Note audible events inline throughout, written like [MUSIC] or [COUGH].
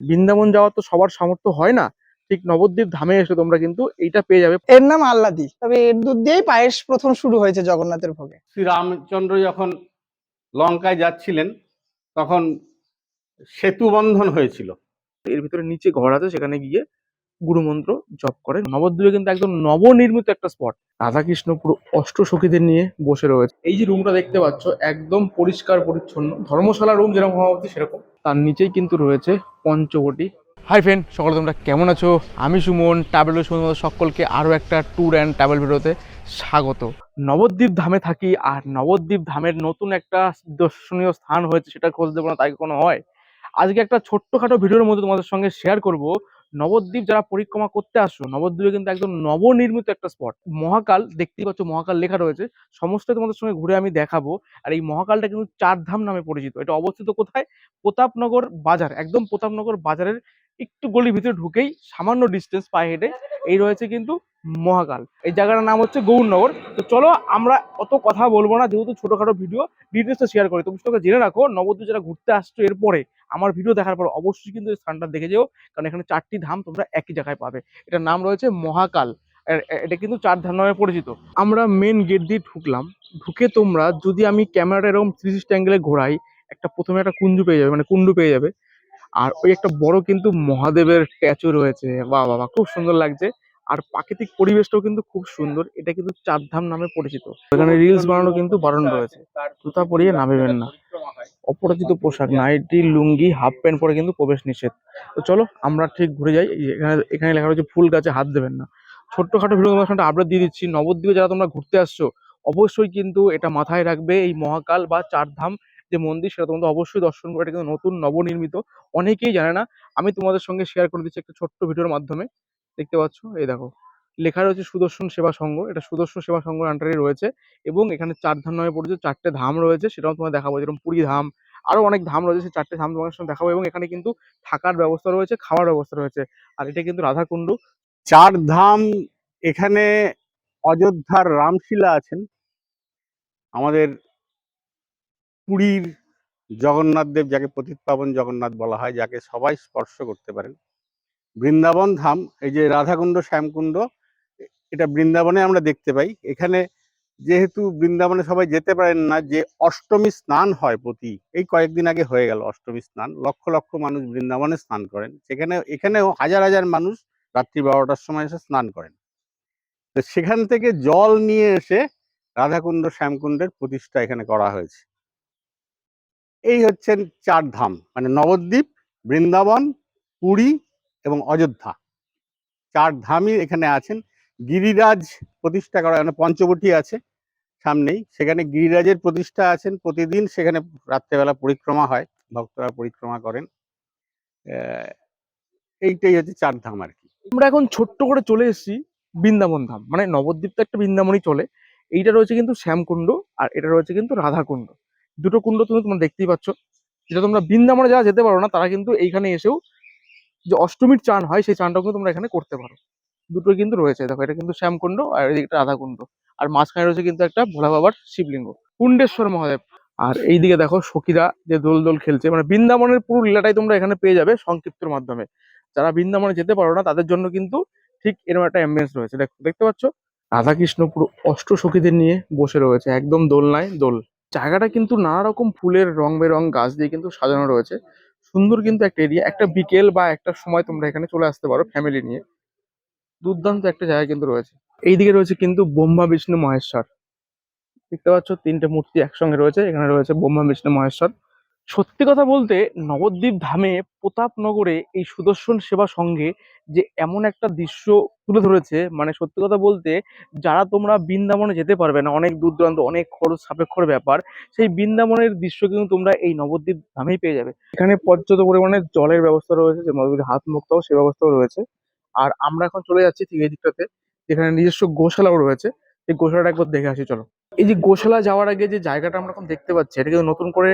বৃন্দাবন যাওয়া তো সবার সামর্থ্য হয় না। ঠিক নবদ্বীপ ধামে এসে তোমরা কিন্তু এইটা পেয়ে যাবে। এর নাম আল্লাদি তবে এর দুধ দিয়েই পায়েস প্রথম শুরু হয়েছে জগন্নাথের ভোগে। শ্রী রামচন্দ্র যখন লঙ্কায় যাচ্ছিলেন তখন সেতু বন্ধন হয়েছিল। এর ভিতরে নিচে ঘর আছে সেখানে গিয়ে গুরুমন্ত্র জপ করে। নবদ্বীপে কিন্তু একদম নবনির্মিত একটা স্পট রাধাকৃষ্ণ পুরো অষ্ট সখীদের নিয়ে বসে রয়েছে। এই যে রুমটা দেখতে পাচ্ছ, একদম পরিষ্কার, পরিচ্ছন্ন। ধর্মশালা রুম যেরকম হওয়া উচিত সেরকম। তার নিচেই কিন্তু রয়েছে পঞ্চবটি। হাই ফ্রেন্ড সকলে তোমরা কেমন আছো? আমি সুমন ট্রাভেল সুমন সকলকে আরও একটা ট্যুর অ্যান্ড ট্রাভেল ভিডিওতে স্বাগত। নবদ্বীপ ধামে থাকি আর নবদ্বীপ ধামের নতুন একটা দর্শনীয় স্থান হয়েছে, সেটা খোঁজ দেবো না, তাই কোনো হয়? আজকে একটা ছোট্টখাটো ভিডিওর মধ্যে তোমাদের সঙ্গে শেয়ার করব। নবদ্বীপ যারা পরিক্রমা করতে আসছো, নবদ্বীপে কিন্তু একদম নবনির্মিত একটা স্পট মহাকাল, দেখতেই পাচ্ছ মহাকাল লেখা রয়েছে। সমস্ত তোমাদের সঙ্গে ঘুরে আমি দেখাবো। আর এই মহাকালটা কিন্তু চারধাম নামে পরিচিত। এটা অবস্থিত কোথায়? প্রতাপনগর বাজার। একদম প্রতাপনগর বাজারের একটু গলির ভিতরে ঢুকেই সামান্য ডিস্টেন্স পায়ে হেঁটে এই রয়েছে কিন্তু মহাকাল। এই জায়গাটার নাম হচ্ছে গৌরনগর। তো চলো আমরা অত কথা বলব না, যেহেতু ছোটখাটো ভিডিও ডিটেলসটা শেয়ার করি। তুমি তোকে জেনে রাখো, নবদ্বীপ যারা ঘুরতে আসছো এরপরে আমার ভিডিও দেখার পর অবশ্যই কিন্তু এই স্থানটা দেখে যেও, কারণ এখানে চারটি ধাম তোমরা একই জায়গায় পাবে। এটার নাম রয়েছে মহাকাল। এটা কিন্তু চার ধাম নামে পরিচিত। আমরা মেন গেট দিয়ে ঢুকলাম। ঢুকে তোমরা যদি আমি ক্যামেরাটা এরকম থ্রি সিক্সটি অ্যাঙ্গেলে ঘোরাই, একটা প্রথমে একটা কুঞ্জু পেয়ে যাবে মানে কুণ্ডু পেয়ে যাবে। আর ওই একটা বড় কিন্তু মহাদেবের স্ট্যাচু রয়েছে। বাহ বাবা খুব সুন্দর লাগছে। আর প্রাকৃতিক পরিবেশটাও কিন্তু খুব সুন্দর। এটা কিন্তু চারধাম নামে পরিচিত। এখানে রিলস বানানো কিন্তু বারণ রয়েছে। জুতা পরিয়ে নামবেন না। অপরাজিত পোশাক নাইটি লুঙ্গি হাফ প্যান্ট পরে কিন্তু প্রবেশ নিষেধ। তো চলো আমরা ঠিক ঘুরে যাই। এখানে এখানে লেখা রয়েছে ফুল গাছে হাত দেবেন না। ছোট্টখাটো ভিডিও তোমার সাথে আপডেট দিয়ে দিচ্ছি। নবদ্বীপে যারা তোমরা ঘুরতে আসছো অবশ্যই কিন্তু এটা মাথায় রাখবে। এই মহাকাল বা চারধাম যে মন্দির সেটা তোমাদের অবশ্যই দর্শন করে। এটা কিন্তু নতুন নবনির্মিত। অনেকেই জানে না। আমি তোমাদের সঙ্গে শেয়ার করে দিচ্ছি একটা ছোট্ট ভিডিওর মাধ্যমে। দেখতে পাচ্ছ? এই দেখো। লেখা রয়েছে সুদর্শন সেবা সংঘ। এটা সুদর্শন সেবা সংঘের আন্ডারে রয়েছে এবং এখানে চার ধাম নামে পরিচিত চারটে ধাম রয়েছে, সেটাও তোমার দেখাবো। যেরকম পুরী ধাম, আরও অনেক ধাম রয়েছে, সেই চারটে ধাম তোমার সঙ্গে দেখাবো এবং এখানে কিন্তু থাকার ব্যবস্থা রয়েছে, খাওয়ার ব্যবস্থা রয়েছে। আর এটা কিন্তু রাধাকুণ্ড। চার ধাম এখানে অযোধ্যার রামশিলা আছেন। আমাদের পুরীর জগন্নাথ দেব, যাকে পতিত পাবন জগন্নাথ বলা হয়, যাকে সবাই স্পর্শ করতে পারেন। বৃন্দাবন ধাম, এই যে রাধাকুণ্ড, শ্যামকুণ্ড, এটা বৃন্দাবনে আমরা দেখতে পাই। এখানে যেহেতু বৃন্দাবনে সবাই যেতে পারেন না, যে অষ্টমী স্নান হয় প্রতি, এই কয়েকদিন আগে হয়ে গেল অষ্টমী স্নান, লক্ষ লক্ষ মানুষ বৃন্দাবনে স্নান করেন। সেখানে, এখানেও হাজার হাজার মানুষ রাত্রি বারোটার সময় এসে স্নান করেন। তো সেখান থেকে জল নিয়ে এসে রাধাকুণ্ড, শ্যামকুণ্ডের প্রতিষ্ঠা এখানে করা হয়েছে। এই হচ্ছেন চার ধাম মানে নবদ্বীপ, বৃন্দাবন, পুরী এবং অযোধ্যা। চার ধামই এখানে আছেন। গিরিরাজ প্রতিষ্ঠা করা মানে পঞ্চবটী আছে সামনেই। সেখানে গিরিরাজের প্রতিষ্ঠা আছেন প্রতিদিন। সেখানে রাত্রেবেলা পরিক্রমা হয়, ভক্তরা পরিক্রমা করেন। এইটাই হচ্ছে চার ধাম আর কি। আমরা এখন ছোট্ট করে চলে এসেছি বৃন্দাবন ধাম। মানে নবদ্বীপ তো একটা বৃন্দাবনই চলে। এইটা রয়েছে কিন্তু শ্যামকুণ্ড আর এটা রয়েছে কিন্তু রাধাকুণ্ড। দুটো কুণ্ড তুমি তোমরা দেখতেই পাচ্ছ। যেটা তোমরা বৃন্দাবনে যারা যেতে পারো না, তারা কিন্তু এইখানে এসেও যে অষ্টমীর চান হয়, সেই চানটাও কিন্তু তোমরা এখানে করতে পারো। দুটোই কিন্তু রয়েছে, দেখো, এটা কিন্তু শ্যামকুণ্ড আর এদিকটা রাধাকুণ্ড। আর মাঝখানে রয়েছে কিন্তু একটা ভোলা বাবার শিবলিঙ্গ। কুণ্ডেশ্বর মহাদেব। আর এইদিকে দেখো সখীরা যে দোল দোল খেলছে মানে বৃন্দাবনের পুরো লীলাটাই তোমরা এখানে পেয়ে যাবে সংক্ষিপ্তর মাধ্যমে। যারা বৃন্দাবনে যেতে পারো না, তাদের জন্য কিন্তু ঠিক এরকম একটা অ্যাম্বিয়েন্স রয়েছে। দেখ, দেখতে পাচ্ছ? রাধাকৃষ্ণ পুরো অষ্ট সখীদের নিয়ে বসে রয়েছে, একদম দোলনায় দোল। জায়গাটা কিন্তু নানা রকম ফুলের রং বেরং গাছ দিয়ে কিন্তু সাজানো রয়েছে। সুন্দর কিন্তু একটা এরিয়া একটা বিকেল বা একটা সময় তোমরা এখানে চলে আসতে পারো ফ্যামিলি নিয়ে। দুর্দান্ত একটা জায়গা কিন্তু রয়েছে। এইদিকে রয়েছে কিন্তু ব্রহ্মা, বিষ্ণু, মহেশ্বর। দেখতে পাচ্ছ, তিনটে মূর্তি একসঙ্গে রয়েছে, এখানে রয়েছে ব্রহ্মা, বিষ্ণু, মহেশ্বর। সত্যি কথা বলতে নবদ্বীপ ধামে প্রতাপনগরে এই সুদর্শন সেবা সঙ্গে যে এমন একটা দৃশ্য তুলে ধরেছে মানে সত্যি কথা বলতে যারা তোমরা বৃন্দাবনে যেতে পারবে না, অনেক দূর দূরান্ত, অনেক খরচ সাপেক্ষর ব্যাপার, সেই বৃন্দাবনের দৃশ্য কিন্তু তোমরা এই নবদ্বীপ ধামেই পেয়ে যাবে। এখানে পর্যাপ্ত পরিমাণে জলের ব্যবস্থা রয়েছে, যে নদীর হাত মুক্তাও সে ব্যবস্থাও রয়েছে। আর আমরা এখন চলে যাচ্ছি ঠিক এই দিকটাতে, যেখানে নিজস্ব গোশালাও রয়েছে এই গোশালাটা একবার দেখে আসি, চলো। এই যে গোশালা যাওয়ার আগে যে জায়গাটা আমরা এখন দেখতে পাচ্ছি এটা কিন্তু নতুন করে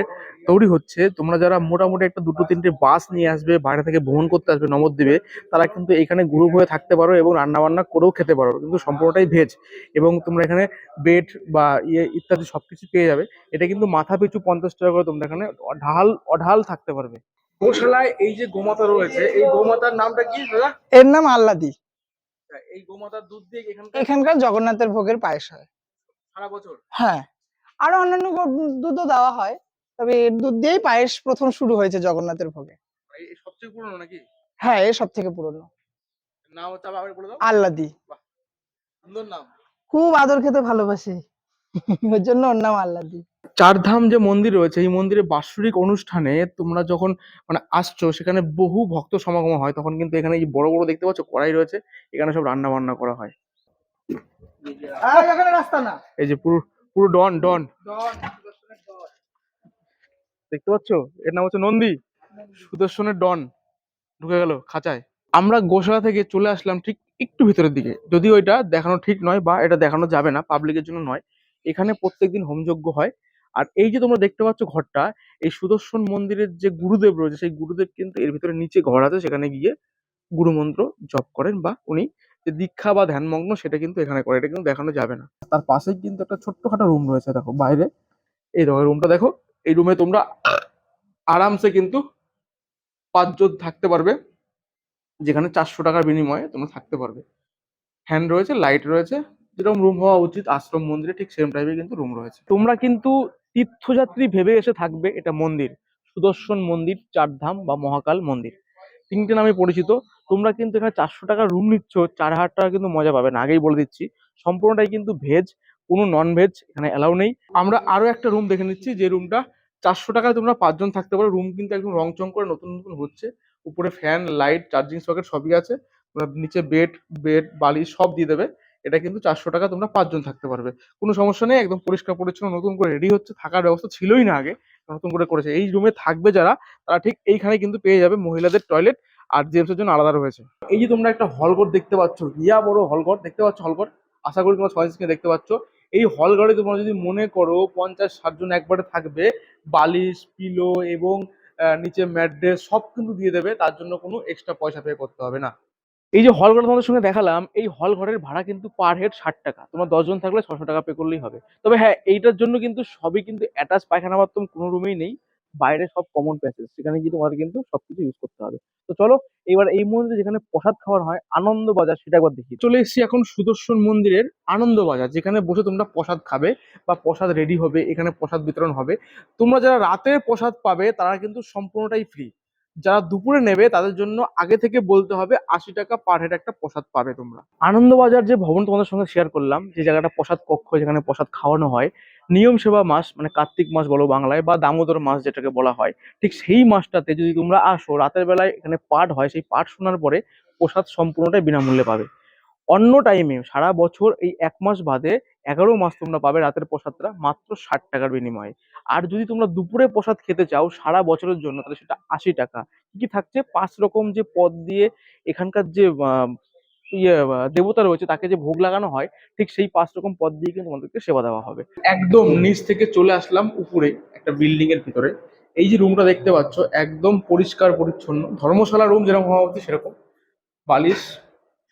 তৈরি হচ্ছে। তোমরা যারা মোটামুটি একটা দুটো তিনটে বাস নিয়ে আসবে বাইরে থেকে ভ্রমণ করতে আসবে নবদ্বীপে তারা কিন্তু এখানে গ্রুপ হয়ে থাকতে পারো এবং রান্না বান্না করেও খেতে পারো। কিন্তু সম্পূর্ণটাই ভেজ এবং তোমরা এখানে বেড বা ইয়ে ইত্যাদি সবকিছু পেয়ে যাবে। এটা কিন্তু মাথা পিছু পঞ্চাশ টাকা করে তোমরা এখানে ঢাল অঢাল থাকতে পারবে। গোশালায় এই যে গোমাতা রয়েছে এই গোমাতার নামটা কি দাদা? এর নাম আল্লাদি। এই গোমাতার দুধ দিয়ে এখানকার এখানকার জগন্নাথের ভোগের পায়েস হয়। সারা বছর? হ্যাঁ। আরও অন্যান্য দুধও দেওয়া হয় তবে এর দুধ দিয়েই পায়েস প্রথম শুরু হয়েছে জগন্নাথের ভোগে। সবচেয়ে পুরনো নাকি? হ্যাঁ এ সব থেকে পুরনো নাম হচ্ছে আবার বলে দাও। আল্লাদি। সুন্দর নাম। খুব আদর খেতে ভালোবাসি। [LAUGHS] ওর জন্য ওর নাম আল্লাদি। চারধাম যে মন্দির রয়েছে এই মন্দিরে বাৎসরিক অনুষ্ঠানে তোমরা যখন মানে আসছো সেখানে বহু ভক্ত সমাগম হয় তখন কিন্তু এখানে এই বড় বড় দেখতে পাচ্ছ কড়াই রয়েছে এখানে সব রান্না বান্না করা হয়। রাস্তা না। এই যে পুরো পুরো ডন ডন। দেখতে পাচ্ছ? এর নাম হচ্ছে নন্দী। সুদর্শনের ডন। ঢুকে গেল খাঁচায়। আমরা গোশালা থেকে চলে আসলাম ঠিক একটু ভিতরের দিকে। যদিও এটা দেখানো ঠিক নয় বা এটা দেখানো যাবে না পাবলিকের জন্য নয়। এখানে প্রত্যেকদিন হোমযজ্ঞ হয়। আর এই যে তোমরা দেখতে পাচ্ছ ঘরটা এই সুদর্শন মন্দিরের যে গুরুদেব রয়েছে সেই গুরুদেব কিন্তু এর ভিতরে নিচে ঘর আছে সেখানে গিয়ে গুরুমন্ত্র জপ করেন বা উনি যে দীক্ষা বা ধ্যানমগ্ন সেটা কিন্তু এখানে করে এটা কিন্তু দেখানো যাবে না। তার পাশেই কিন্তু একটা ছোট্টখাটো রুম রয়েছে দেখো বাইরে। এই দেখো রুমটা দেখো এই রুমে তোমরা আরামসে কিন্তু পাঁচজন থাকতে পারবে যেখানে চারশো টাকার বিনিময়ে তোমরা থাকতে পারবে। ফ্যান রয়েছে লাইট রয়েছে যেরকম রুম হওয়া উচিত আশ্রম মন্দিরে ঠিক সেম টাইপের কিন্তু রুম রয়েছে। তোমরা কিন্তু তীর্থযাত্রী ভেবে এসে থাকবে এটা মন্দির সুদর্শন মন্দির চারধাম বা মহাকাল মন্দির। তিনটে নামে পরিচিত। তোমরা কিন্তু এখানে চারশো টাকার রুম নিচ্ছ, চার হাজার টাকা কিন্তু মজা পাবে না, আগেই বলে দিচ্ছি। সম্পূর্ণটাই কিন্তু ভেজ কোনো নন ভেজ এখানে অ্যালাউ নেই। আমরা আরও একটা রুম দেখে নিচ্ছি, যে রুমটা চারশো টাকায় তোমরা পাঁচজন থাকতে পারো। রুম কিন্তু একদম রং চং করে নতুন নতুন হচ্ছে। উপরে ফ্যান লাইট চার্জিং সকেট সবই আছে। নিচে বেড বেড বালিশ সব দিয়ে দেবে। এটা কিন্তু চারশো টাকা তোমরা পাঁচজন থাকতে পারবে। কোনো সমস্যা নেই, একদম পরিষ্কার পরিচ্ছন্ন, নতুন করে রেডি হচ্ছে, থাকার ব্যবস্থা ছিলই না আগে। নতুন করে করেছে। এই রুমে থাকবে যারা, তারা ঠিক এইখানে কিন্তু পেয়ে যাবে মহিলাদের টয়লেট আর জেন্টস এর জন্য আলাদা রয়েছে। এই যে তোমরা একটা হলঘর দেখতে পাচ্ছ, ইয়া বড় হলঘর দেখতে পাচ্ছ হলঘর আশা করি তোমরা ছয় স্ক্রিনে দেখতে পাচ্ছ। এই হলঘরে তোমরা যদি মনে করো পঞ্চাশ, ষাট জন একবারে থাকবে, বালিশ পিলো এবং নিচে ম্যাট্রেস সব কিন্তু দিয়ে দেবে, তার জন্য কোনো এক্সট্রা পয়সা পে করতে হবে না। এই যে হল ঘর তোমাদের সঙ্গে দেখালাম, এই হল ঘরের ভাড়া কিন্তু পার হেড ষাট টাকা। তোমার দশজন থাকলে ছশো টাকা পে করলেই হবে। তবে হ্যাঁ এইটার জন্য কিন্তু সবই কিন্তু অ্যাটাচ পায়খানা বাথরুম কোনো রুমেই নেই। বাইরে সব কমন প্যাসেজ সেখানে গিয়ে তোমাদের কিন্তু সবকিছু ইউজ করতে হবে। তো চলো এবার এই মন্দিরে যেখানে প্রসাদ খাওয়ার হয়, আনন্দ বাজার সেটা একবার দেখি চলে এসেছি এখন সুদর্শন মন্দিরের আনন্দ বাজার, যেখানে বসে তোমরা প্রসাদ খাবে বা প্রসাদ রেডি হবে, এখানে প্রসাদ বিতরণ হবে। তোমরা যারা রাতে প্রসাদ পাবে, তারা কিন্তু সম্পূর্ণটাই ফ্রি যারা দুপুরে নেবে, তাদের জন্য আগে থেকে বলতে হবে আশি টাকা পার হেড একটা প্রসাদ পাবে তোমরা। আনন্দবাজার যে ভবন তোমাদের সঙ্গে শেয়ার করলাম, যে জায়গাটা প্রসাদ কক্ষ, যেখানে প্রসাদ খাওয়ানো হয়, নিয়ম সেবা মাস মানে কার্তিক মাস বলো বাংলায়, বা দামোদর মাস যেটাকে বলা হয়, ঠিক সেই মাসটাতে যদি তোমরা আসো, রাতের বেলায় এখানে পাঠ হয়, সেই পাঠ শোনার পরে প্রসাদ সম্পূর্ণটাই বিনামূল্যে পাবে। অন্য টাইমে সারা বছর এই এক মাস বাদে এগারো মাস তোমরা পাবে রাতের প্রসাদটা মাত্র ষাট টাকার বিনিময়ে। আর যদি তোমরা দুপুরে প্রসাদ খেতে চাও সারা বছরের জন্য, তাহলে সেটা আশি টাকা। কি কি থাকছে? পাঁচ রকম যে পদ দিয়ে এখানকার যে ইয়ে দেবতা রয়েছে, তাকে যে ভোগ লাগানো হয়, ঠিক সেই পাঁচ রকম পদ দিয়ে কিন্তু তোমাদেরকে সেবা দেওয়া হবে। একদম নিচ থেকে চলে আসলাম উপরে, একটা বিল্ডিং এর ভিতরে। এই যে রুমটা দেখতে পাচ্ছ, একদম পরিষ্কার, পরিচ্ছন্ন। ধর্মশালা রুম যেরকম হওয়া উচিত সেরকম। বালিশ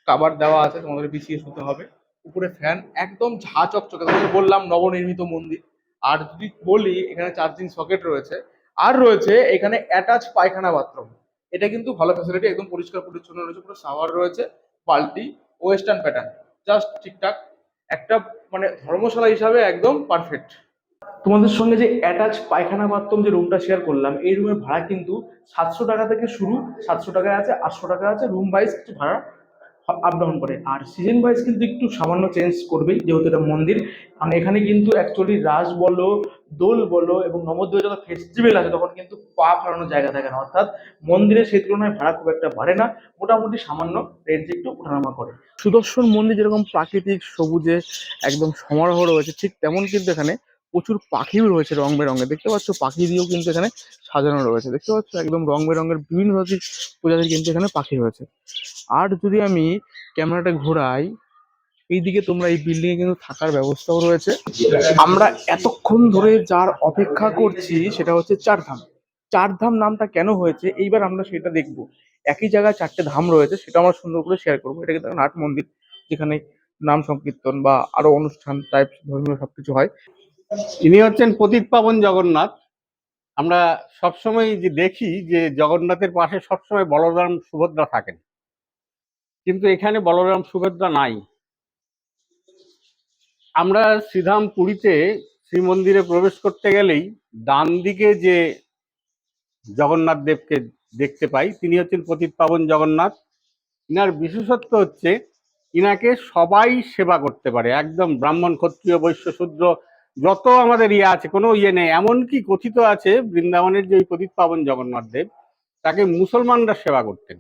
কাবার দেওয়া আছে, তোমাদের বিছিয়ে শুতে হবে। উপরে ফ্যান একদম ঝা চকচকে বললাম নবনির্মিত মন্দির। আর যদি বলি, এখানে চার্জিং সকেট রয়েছে। আর রয়েছে এখানে অ্যাটাচ পায়খানা বাথরুম এটা কিন্তু ভালো ফ্যাসিলিটি একদম পরিষ্কার পরিচ্ছন্ন রয়েছে, পুরো শাওয়ার রয়েছে, বালতি ওয়েস্টার্ন প্যাটার্ন জাস্ট ঠিকঠাক, একটা মানে ধর্মশালা হিসাবে একদম পারফেক্ট তোমাদের সঙ্গে যে অ্যাটাচ পায়খানা বাথরুম যে রুমটা শেয়ার করলাম, এই রুমের ভাড়া কিন্তু সাতশো টাকা থেকে শুরু, সাতশো টাকায় আছে, আটশো টাকা আছে রুম ওয়াইজ কিছু ভাড়া আপ ডাউন করে। আর সিজন ওয়াইজ কিন্তু একটু সামান্য চেঞ্জ করবেই, যেহেতু এটা মন্দির। কারণ এখানে কিন্তু অ্যাকচুয়ালি রাস বলো, দোল বলো এবং নবদ্বীপে যখন ফেস্টিভ্যাল আছে, তখন কিন্তু পা ফেরানোর জায়গা থাকে না। অর্থাৎ মন্দিরে সেই তুলনায় ভাড়া খুব একটা বাড়ে না। মোটামুটি সামান্য রেঞ্জে একটু ওঠানামা করে। সুদর্শন মন্দির যেরকম প্রাকৃতিক সবুজে একদম সমারোহ রয়েছে, ঠিক তেমন কিন্তু এখানে প্রচুর পাখিও রয়েছে রং বেরঙের। দেখতে পাচ্ছ, পাখি দিয়েও কিন্তু এখানে সাজানো রয়েছে। দেখতে পাচ্ছ, একদম রং বেরঙের বিভিন্ন ধরনের প্রজাতির কিন্তু এখানে পাখি রয়েছে। আর যদি আমি ক্যামেরাটা ঘোরাই, এইদিকে তোমরা এই বিল্ডিং এ কিন্তু থাকার ব্যবস্থাও রয়েছে। আমরা এতক্ষণ ধরে যার অপেক্ষা করছি, সেটা হচ্ছে চারধাম। চারধাম নামটা কেন হয়েছে? এইবার আমরা সেটা দেখব। একই জায়গায় চারটে ধাম রয়েছে, সেটা আমরা সুন্দর করে শেয়ার করব। এটা কিন্তু একটা নাট মন্দির, যেখানে নাম সংকীর্তন বা আরও অনুষ্ঠান টাইপ ধর্মীয় সবকিছু হয়। ইনি হচ্ছেন পতিত পাবন জগন্নাথ। আমরা সবসময় যে দেখি যে জগন্নাথের পাশে সবসময় বলরাম সুভদ্রা থাকেন। কিন্তু এখানে বলরাম সুভদ্রা নাই। আমরা শ্রীধাম পুরীতে শ্রীমন্দিরে প্রবেশ করতে গেলেই ডান দিকে যে জগন্নাথ দেবকে দেখতে পাই, তিনি হচ্ছেন পতিত পাবন জগন্নাথ। ইনার বিশেষত্ব হচ্ছে, ইনাকে সবাই সেবা করতে পারে। একদম ব্রাহ্মণ, ক্ষত্রিয়, বৈশ্য, শূদ্র যত আমাদের ইয়ে আছে, কোনো ইয়ে নেই। এমনকি কথিত আছে, বৃন্দাবনের যে পতিত পাবন জগন্নাথ দেব, তাকে মুসলমানরা সেবা করতেন।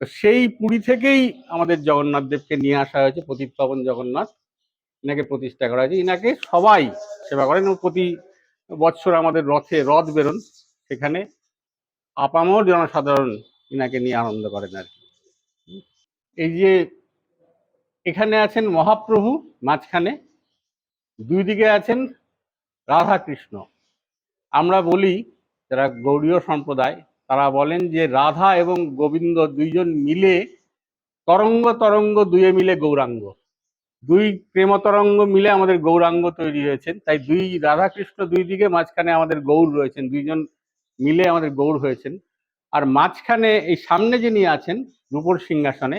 তো সেই পুরী থেকেই আমাদের জগন্নাথ দেবকে নিয়ে আসা হয়েছে পতিত পাবন জগন্নাথ। ইনাকে প্রতিষ্ঠা করা হয়েছে। ইনাকে সবাই সেবা করেন প্রতি বৎসর আমাদের রথে রথ বেরোন। সেখানে আপামর জনসাধারণ ইনাকে নিয়ে আনন্দ করেন আর কি। এই যে এখানে আছেন মহাপ্রভু, মাঝখানে দুই দিকে আছেন রাধা কৃষ্ণ আমরা বলি, যারা গৌড়ীয় সম্প্রদায়, তারা বলেন যে রাধা এবং গোবিন্দ দুইজন মিলে তরঙ্গ তরঙ্গ দুয়ে মিলে গৌরাঙ্গ। দুই প্রেম তরঙ্গ মিলে আমাদের গৌরাঙ্গ তৈরি হয়েছেন। তাই দুই রাধা কৃষ্ণ দুই দিকে মাঝখানে আমাদের গৌর রয়েছেন। দুইজন মিলে আমাদের গৌর হয়েছেন। আর মাঝখানে এই সামনে যিনি আছেন রূপর সিংহাসনে,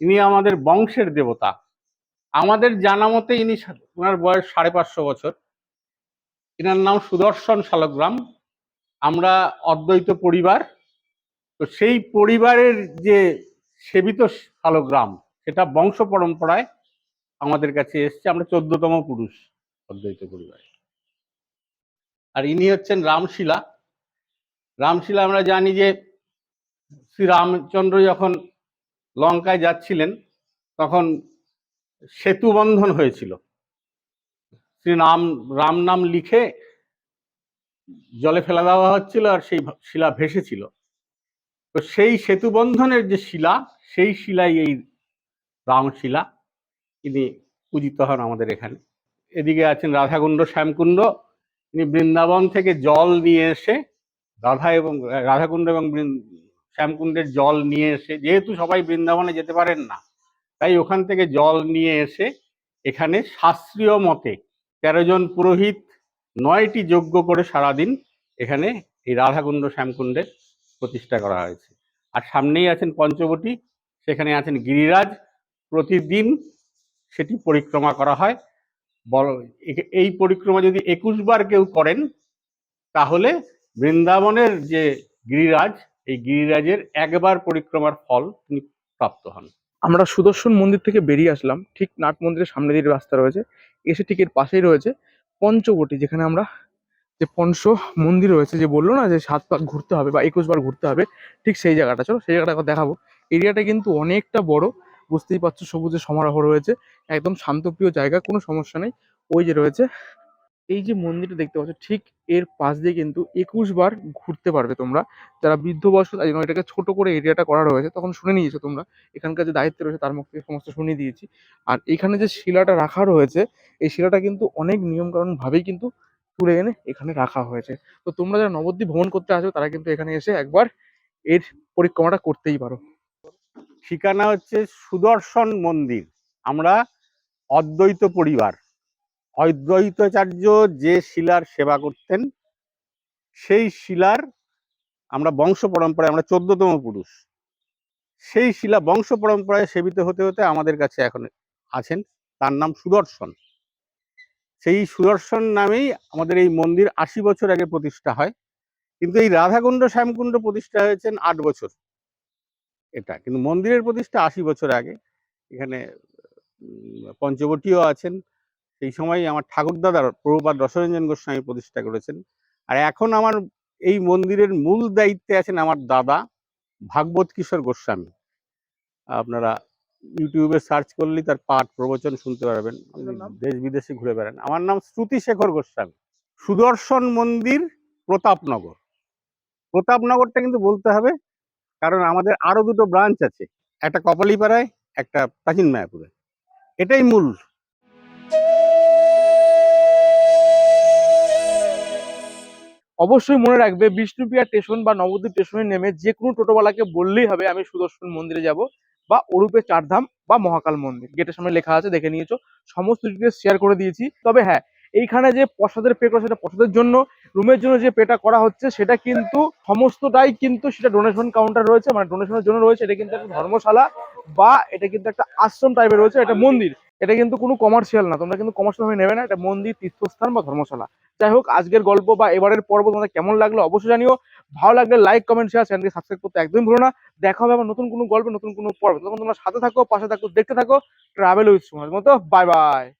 ইনি আমাদের বংশের দেবতা। আমাদের জানা মতে ইনি ওনার বয়স সাড়ে পাঁচশো বছর। এনার নাম সুদর্শন শালগ্রাম। আমরা অদ্বৈত পরিবার। তো সেই পরিবারের যে সেবিত শালগ্রাম, সেটা বংশ পরম্পরায় আমাদের কাছে এসছে। আমরা চোদ্দতম পুরুষ অদ্বৈত পরিবারে। আর ইনি হচ্ছেন রামশিলা। রামশিলা আমরা জানি যে শ্রী রামচন্দ্র যখন লঙ্কায় যাচ্ছিলেন, তখন সেতু বন্ধন হয়েছিল। শ্রী রাম রাম নাম লিখে জলে ফেলা দেওয়া হচ্ছিল আর সেই শিলা ভেসেছিল। তো সেই সেতু বন্ধনের যে শিলা, সেই শিলাই এই রামশিলা ইনি পূজিত হন আমাদের এখানে। এদিকে আছেন রাধাকুণ্ড, শ্যামকুণ্ড। ইনি বৃন্দাবন থেকে জল নিয়ে এসে রাধা এবং, রাধাকুণ্ড এবং শ্যামকুণ্ডের জল নিয়ে এসে, যেহেতু সবাই বৃন্দাবনে যেতে পারেন না তাই ওখান থেকে জল নিয়ে এসে এখানে শাস্ত্রীয় মতে তেরো জন পুরোহিত নয়টি যজ্ঞ করে সারাদিন এখানে এই রাধাকুণ্ড শ্যামকুণ্ডের প্রতিষ্ঠা করা হয়েছে। আর সামনেই আছেন পঞ্চবটী, সেখানে আছেন গিরিরাজ। প্রতিদিন সেটি পরিক্রমা করা হয়। বড় এই পরিক্রমা যদি একুশ বার কেউ করেন, তাহলে বৃন্দাবনের যে গিরিরাজ, এই গিরিরাজের একবার পরিক্রমার ফল তিনি প্রাপ্ত হন। আমরা সুদর্শন মন্দির থেকে বেরিয়ে আসলাম। ঠিক নাট মন্দিরের সামনে দিয়ে রাস্তা রয়েছে। এসে ঠিক এর পাশেই রয়েছে পঞ্চবটি, যেখানে আমরা যে পঞ্চ মন্দির রয়েছে যে বলল না যে সাত পাক ঘুরতে হবে বা একুশ বার ঘুরতে হবে, ঠিক সেই জায়গাটা। চলো সেই জায়গাটা দেখাবো। এরিয়াটা কিন্তু অনেকটা বড়, বুঝতেই পারছ সবুজের সমারোহ রয়েছে। একদম শান্তপ্রিয় জায়গা, কোনো সমস্যা নেই। ওই যে রয়েছে এই যে মন্দিরটা দেখতে পাচ্ছ, ঠিক এর পাশ দিয়ে কিন্তু একুশ বার ঘুরতে পারবে তোমরা। যারা বৃদ্ধ বয়স্ক, তাই জন্য এটাকে ছোট করে এরিয়াটা করা রয়েছে। তখন শুনে নিয়েছো তোমরা, এখানকার যে দায়িত্ব রয়েছে তার মুখ সমস্ত শুনিয়ে দিয়েছি। আর এখানে যে শিলাটা রাখা রয়েছে, এই শিলাটা কিন্তু অনেক নিয়মকানুন ভাবেই কিন্তু তুলে এনে এখানে রাখা হয়েছে। তো তোমরা যারা নবদ্বীপ ভ্রমণ করতে আসো তারা কিন্তু এখানে এসে একবার এর পরিক্রমাটা করতেই পারো। ঠিকানা হচ্ছে সুদর্শন মন্দির। আমরা অদ্বৈত পরিবার। অদ্বৈতাচার্য যে শিলার সেবা করতেন, সেই শিলার আমরা বংশ পরম্পরায়, আমরা চোদ্দতম পুরুষ, সেই শিলা বংশ পরম্পরায় সেবিত হতে হতে আমাদের কাছে এখন আছেন, তার নাম সুদর্শন। সেই সুদর্শন নামেই আমাদের এই মন্দির আশি বছর আগে প্রতিষ্ঠা হয়, কিন্তু এই রাধাকুণ্ড শ্যামকুণ্ড প্রতিষ্ঠা হয়েছেন আট বছর এটা। কিন্তু মন্দিরের প্রতিষ্ঠা আশি বছর আগে, এখানে পঞ্চবটিও আছেন সেই সময় আমার ঠাকুরদাদার প্রভুপাদ রসরঞ্জন গোস্বামী প্রতিষ্ঠা করেছেন। আর এখন আমার এই মন্দিরের মূল দায়িত্বে আছেন আমার দাদা ভাগবত কিশোর গোস্বামী। আপনারা ইউটিউবে সার্চ করলেই তার পাঠ প্রবচন শুনতে পারবেন। দেশ বিদেশে ঘুরে বেড়ান। আমার নাম শ্রুতি শেখর গোস্বামী। সুদর্শন মন্দির প্রতাপনগর। প্রতাপনগরটা কিন্তু বলতে হবে কারণ আমাদের আরও দুটো ব্রাঞ্চ আছে। একটা কপালীপাড়ায় একটা প্রাচীন মায়াপুরে। এটাই মূল অবশ্যই মনে রাখবে, বিষ্ণুপ্রিয়া স্টেশন বা নবদ্বীপ স্টেশনে নেমে যে কোনো টোটোওয়ালাকে বললেই হবে, আমি সুদর্শন মন্দিরে যাব বা অরূপে চারধাম বা মহাকাল মন্দির। গেটের সামনে লেখা আছে, দেখে নিয়েছো। সমস্ত ডিটেলস শেয়ার করে দিয়েছি। তবে হ্যাঁ এইখানে যে প্রসাদের পে করা, সেটা প্রসাদের জন্য রুমের জন্য যে পেটা করা হচ্ছে, সেটা কিন্তু সমস্তটাই কিন্তু সেটা ডোনেশন কাউন্টার রয়েছে। মানে ডোনেশনের জন্য রয়েছে, এটা কিন্তু একটা ধর্মশালা বা এটা কিন্তু একটা আশ্রম টাইপের রয়েছে, এটা মন্দির। এটা কিন্তু কোনো কমার্শিয়াল না, তোমরা কিন্তু কমার্শিয়াল ভাবে নেবে না, এটা মন্দির, তীর্থস্থান বা ধর্মশালা। যাই হোক, আজকের গল্প বা এবারের পর্ব তোমাদের কেমন লাগল অবশ্যই জানিও। ভালো লাগলে লাইক কমেন্ট শেয়ার চ্যানেলকে সাবস্ক্রাইব করতে একদম ভুলো না। দেখা হবে আবার নতুন কোনো গল্পে, নতুন কোনো পর্ব। তখন তোমরা সাথে থাকো, পাশে থাকো, দেখতে থাকো। ট্রাভেল উইথ সুমার মতো। Bye bye